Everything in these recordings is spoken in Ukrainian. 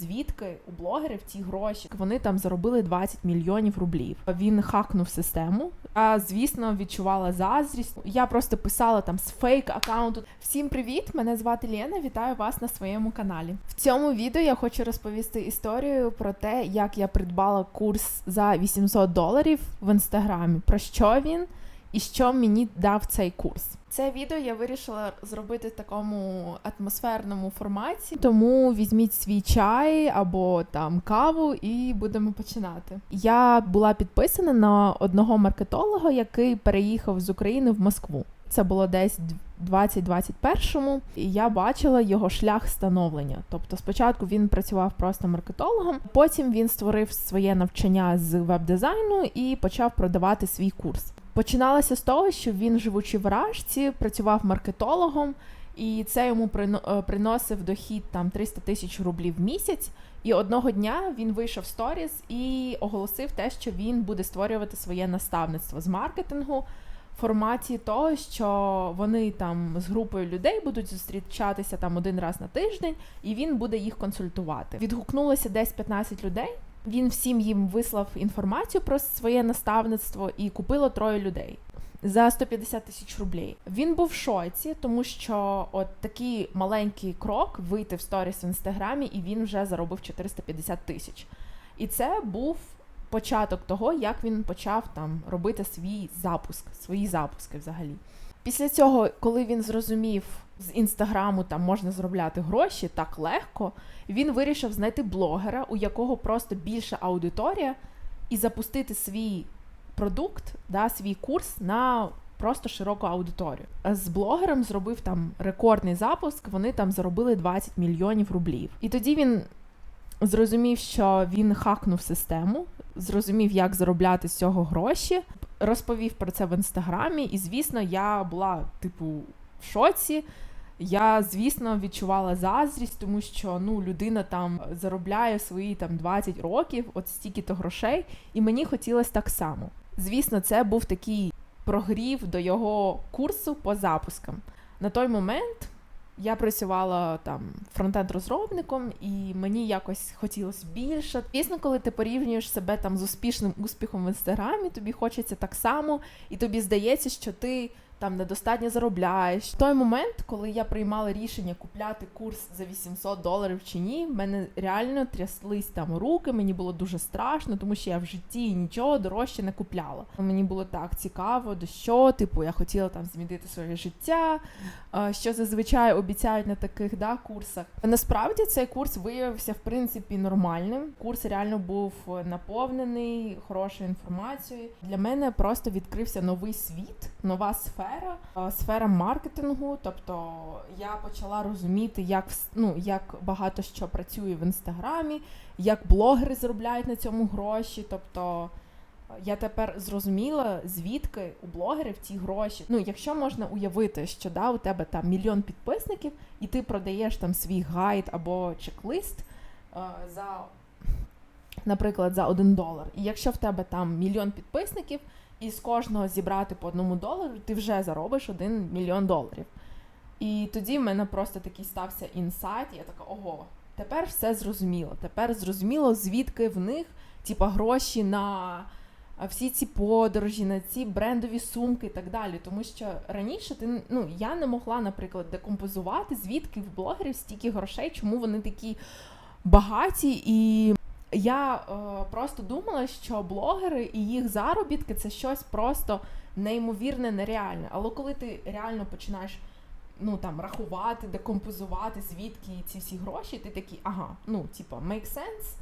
Звідки у блогерів ці гроші? Вони там заробили 20 мільйонів рублів. Він хакнув систему. А звісно, відчувала заздрість. Я просто писала там з фейк аккаунту. Всім привіт! Мене звати Лена. Вітаю вас на своєму каналі. В цьому відео я хочу розповісти історію про те, як я придбала курс за 800 доларів в інстаграмі. Про що він і що мені дав цей курс. Це відео я вирішила зробити в такому атмосферному форматі, тому візьміть свій чай або там каву, і будемо починати. Я була підписана на одного маркетолога, який переїхав з України в Москву. Це було десь 2021-му, і я бачила його шлях становлення. Тобто, спочатку він працював просто маркетологом, потім він створив своє навчання з веб-дизайну і почав продавати свій курс. Починалося з того, що він, живучи в Рашці, працював маркетологом, і це йому е, приносив дохід там 300 тисяч рублів в місяць. І одного дня він вийшов в сторіс і оголосив те, що він буде створювати своє наставництво з маркетингу в форматі того, що вони там з групою людей будуть зустрічатися там один раз на тиждень, і він буде їх консультувати. Відгукнулося десь 15 людей. Він всім їм вислав інформацію про своє наставництво і купило троє людей за 150 тисяч рублей. Він був в шоці, тому що от такий маленький крок вийти в сторіс в інстаграмі, і він вже заробив 450 тисяч. І це був початок того, як він почав там робити свій запуск, свої запуски взагалі. Після цього, коли він зрозумів з інстаграму там можна заробляти гроші так легко, він вирішив знайти блогера, у якого просто більша аудиторія, і запустити свій продукт, да, свій курс на просто широку аудиторію. З блогером зробив там рекордний запуск. Вони там заробили 20 мільйонів рублів. І тоді він зрозумів, що він хакнув систему, зрозумів, як заробляти з цього гроші, розповів про це в інстаграмі, і звісно, я була типу в шоці. Я, звісно, відчувала заздрість, тому що ну людина там заробляє свої там 20 років, от стільки-то грошей, і мені хотілося так само. Звісно, це був такий прогрів до його курсу по запускам. На той момент я працювала там фронтенд-розробником, і мені якось хотілося більше. Звісно, коли ти порівнюєш себе там з успішним успіхом в інстаграмі, тобі хочеться так само, і тобі здається, що ти там недостатньо заробляєш. В той момент, коли я приймала рішення купляти курс за 800 доларів чи ні, в мене реально тряслись там руки, мені було дуже страшно, тому що я в житті нічого дорожче не купляла. Мені було так цікаво, до що, типу, я хотіла там змінити своє життя, що зазвичай обіцяють на таких да, курсах. Насправді цей курс виявився в принципі нормальним. Курс реально був наповнений хорошою інформацією. Для мене просто відкрився новий світ, нова сфера сфера, сфера маркетингу. Тобто я почала розуміти, як ну, як багато що працює в інстаграмі, як блогери заробляють на цьому гроші. Тобто я тепер зрозуміла, звідки у блогерів ці гроші. Ну, якщо можна уявити, що да, у тебе там мільйон підписників, і ти продаєш там свій гайд або чек-лист е, за, наприклад, за один долар. І якщо в тебе там мільйон підписників і з кожного зібрати по одному долару, ти вже заробиш один мільйон доларів. І тоді в мене просто такий стався інсайт, і я така, ого, тепер все зрозуміло. Тепер зрозуміло, звідки в них типа, гроші на всі ці подорожі, на ці брендові сумки і так далі. Тому що раніше ти ну, я не могла, наприклад, декомпозувати, звідки в блогерів стільки грошей, чому вони такі багаті і я е, просто думала, що блогери і їх заробітки це щось просто неймовірне, нереальне. Але коли ти реально починаєш ну там рахувати, декомпозувати, звідки ці всі гроші, ти такий, ага, ну типа make sense.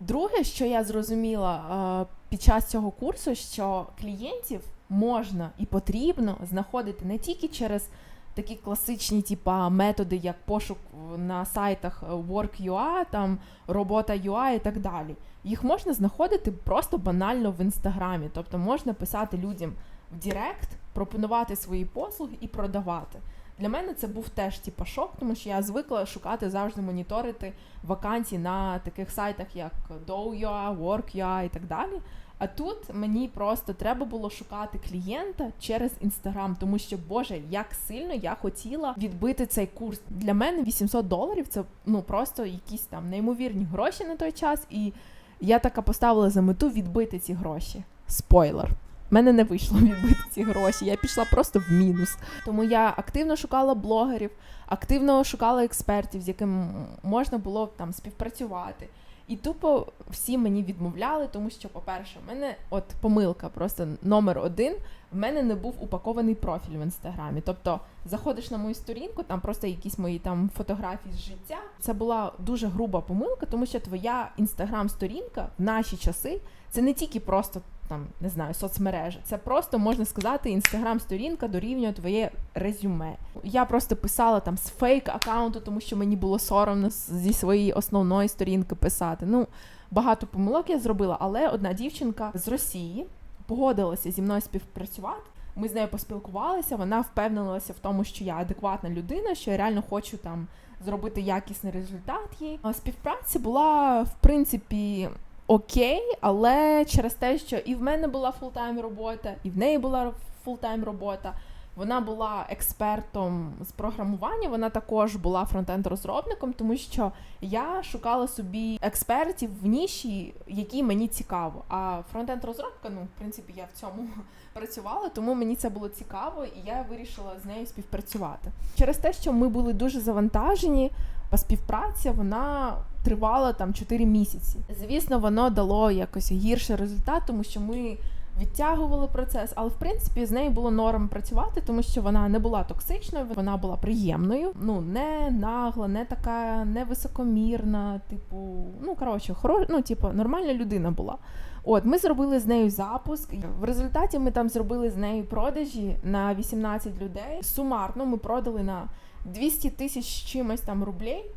Друге, що я зрозуміла е, під час цього курсу, що клієнтів можна і потрібно знаходити не тільки через такі класичні типа, методи, як пошук на сайтах е, Work.ua, там робота.ua і так далі. Їх можна знаходити просто банально в інстаграмі. Тобто можна писати людям в Директ, пропонувати свої послуги і продавати. Для мене це був теж типа шок, тому що я звикла шукати завжди моніторити вакансії на таких сайтах, як Dow.ua, Work.ua і так далі. А тут мені просто треба було шукати клієнта через інстаграм, тому що Боже, як сильно я хотіла відбити цей курс. Для мене 800 доларів це ну просто якісь там неймовірні гроші на той час, і я така поставила за мету відбити ці гроші. Спойлер. Мене не вийшло відбити ці гроші. Я пішла просто в мінус. Тому я активно шукала блогерів, активно шукала експертів, з якими можна було там співпрацювати. І тупо всі мені відмовляли, тому що, по-перше, в мене от помилка, просто номер один. В мене не був упакований профіль в інстаграмі. Тобто заходиш на мою сторінку, там просто якісь мої там фотографії з життя. Це була дуже груба помилка, тому що твоя інстаграм-сторінка в наші часи це не тільки просто там не знаю, соцмережа. Це просто можна сказати, інстаграм-сторінка дорівнює твоє резюме. Я просто писала там з фейк аккаунту, тому що мені було соромно зі своєї основної сторінки писати. Ну, багато помилок я зробила, але одна дівчинка з Росії погодилася зі мною співпрацювати. Ми з нею поспілкувалися. Вона впевнилася в тому, що я адекватна людина, що я реально хочу там зробити якісний результат. їй. Співпраця була в принципі окей, але через те, що і в мене була фултайм робота, і в неї була фултайм робота. Вона була експертом з програмування, вона також була фронтенд-розробником, тому що я шукала собі експертів в ніші, які мені цікаво. А фронтенд-розробка, ну, в принципі, я в цьому працювала, тому мені це було цікаво, і я вирішила з нею співпрацювати. Через те, що ми були дуже завантажені, а співпраця вона тривала там 4 місяці. Звісно, воно дало якось гірший результат, тому що ми відтягували процес, але в принципі з нею було норм працювати, тому що вона не була токсичною, вона була приємною. Ну не нагла, не така невисокомірна, типу, ну коротше, хоро... ну, типу, нормальна людина була. От, ми зробили з нею запуск. В результаті ми там зробили з нею продажі на 18 людей. Сумарно ми продали на 200 тисяч чимось там рублей.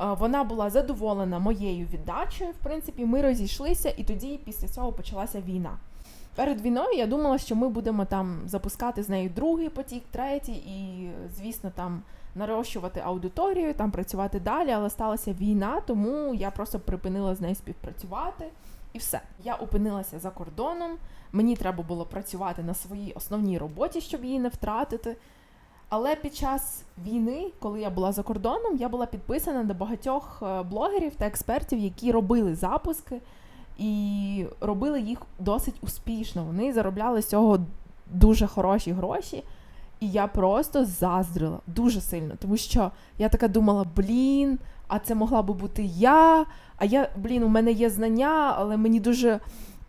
Вона була задоволена моєю віддачею. В принципі, ми розійшлися, і тоді після цього почалася війна. Перед війною я думала, що ми будемо там запускати з нею другий потік, третій, і, звісно, там нарощувати аудиторію, там працювати далі, але сталася війна, тому я просто припинила з нею співпрацювати. І все. Я опинилася за кордоном. Мені треба було працювати на своїй основній роботі, щоб її не втратити. Але під час війни, коли я була за кордоном, я була підписана до багатьох е, блогерів та експертів, які робили запуски і робили їх досить успішно. Вони заробляли з цього дуже хороші гроші. І я просто заздрила дуже сильно, тому що я така думала: блін, а це могла би бути я. А я, блін, у мене є знання, але мені дуже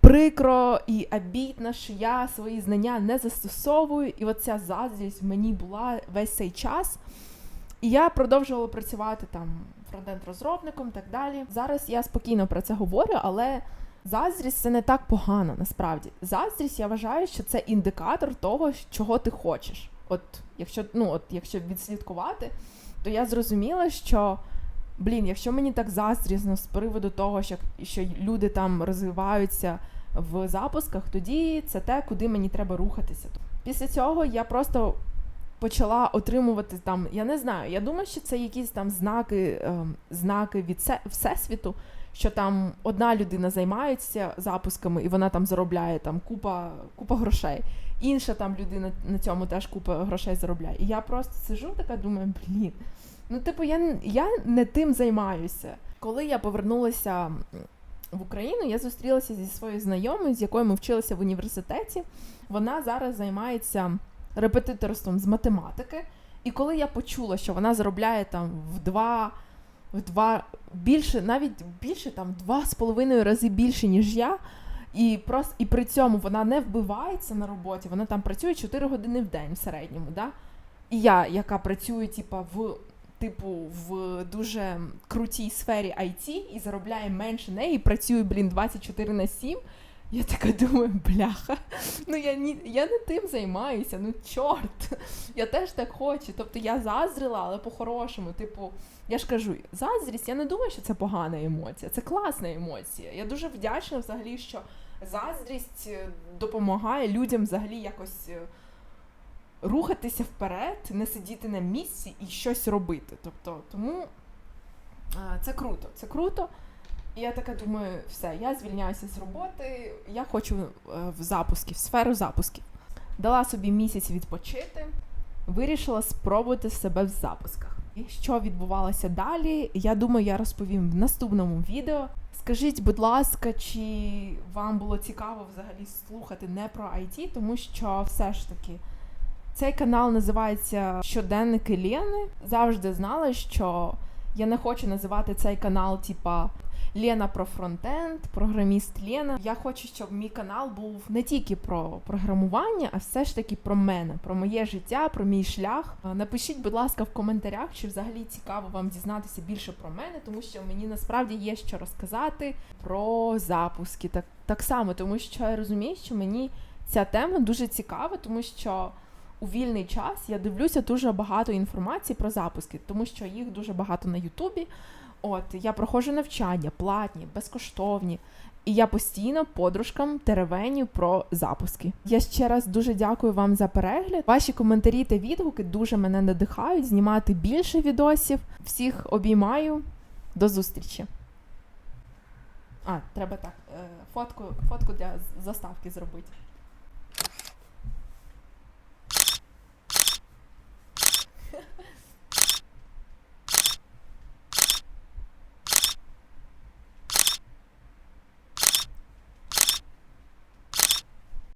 прикро і обідно, що я свої знання не застосовую. І оця заздрість в мені була весь цей час. І я продовжувала працювати там фронтенд-розробником і так далі. Зараз я спокійно про це говорю, але заздрість це не так погано насправді. Заздрість, я вважаю, що це індикатор того, чого ти хочеш. От якщо ну, от якщо відслідкувати, то я зрозуміла, що блін, якщо мені так заздрісно з приводу того, що що люди там розвиваються в запусках, тоді це те, куди мені треба рухатися. Після цього я просто почала отримувати там, я не знаю, я думаю, що це якісь там знаки, е, знаки від всесвіту, що там одна людина займається запусками, і вона там заробляє там купа, купа грошей. Інша там людина на цьому теж купа грошей заробляє. І я просто сижу, така думаю, блін. Ну, типу, я я не тим займаюся. Коли я повернулася в Україну, я зустрілася зі своєю знайомою, з якою ми вчилися в університеті. Вона зараз займається репетиторством з математики. І коли я почула, що вона заробляє там в два в два більше, навіть більше там два з половиною рази більше, ніж я. І просто і при цьому вона не вбивається на роботі, вона там працює 4 години в день в середньому. Да? І я, яка працює, типа, в типу, в дуже крутій сфері IT і заробляє менше неї, і працює, блін, 24 на 7. Я така думаю, бляха, ну я ні, я не тим займаюся, ну чорт, я теж так хочу. Тобто я заздрила, але по-хорошому. Типу, я ж кажу, заздрість, я не думаю, що це погана емоція, це класна емоція. Я дуже вдячна взагалі, що заздрість е, допомагає людям взагалі якось е, рухатися вперед, не сидіти на місці і щось робити. Тобто, тому це круто. Це круто. І я така думаю, все, я звільняюся з роботи, я хочу е, в запуски, в сферу запусків. Дала собі місяць відпочити, вирішила спробувати себе в запусках. І що відбувалося далі, я думаю, я розповім в наступному відео. Скажіть, будь ласка, чи вам було цікаво взагалі слухати не про IT, тому що все ж таки цей канал називається Щоденники Лєни. Завжди знала, що я не хочу називати цей канал, типа Лена про фронтенд, програміст Лена. Я хочу, щоб мій канал був не тільки про програмування, а все ж таки про мене, про моє життя, про мій шлях. Напишіть, будь ласка, в коментарях, чи взагалі цікаво вам дізнатися більше про мене, тому що мені насправді є що розказати про запуски. Так, так само, тому що я розумію, що мені ця тема дуже цікава, тому що. У вільний час я дивлюся дуже багато інформації про запуски, тому що їх дуже багато на Ютубі. От я проходжу навчання, платні, безкоштовні. І я постійно подружкам теревеню про запуски. Я ще раз дуже дякую вам за перегляд. Ваші коментарі та відгуки дуже мене надихають знімати більше відосів. Всіх обіймаю. До зустрічі. А, треба так. е, Фотку, фотку для заставки зробити.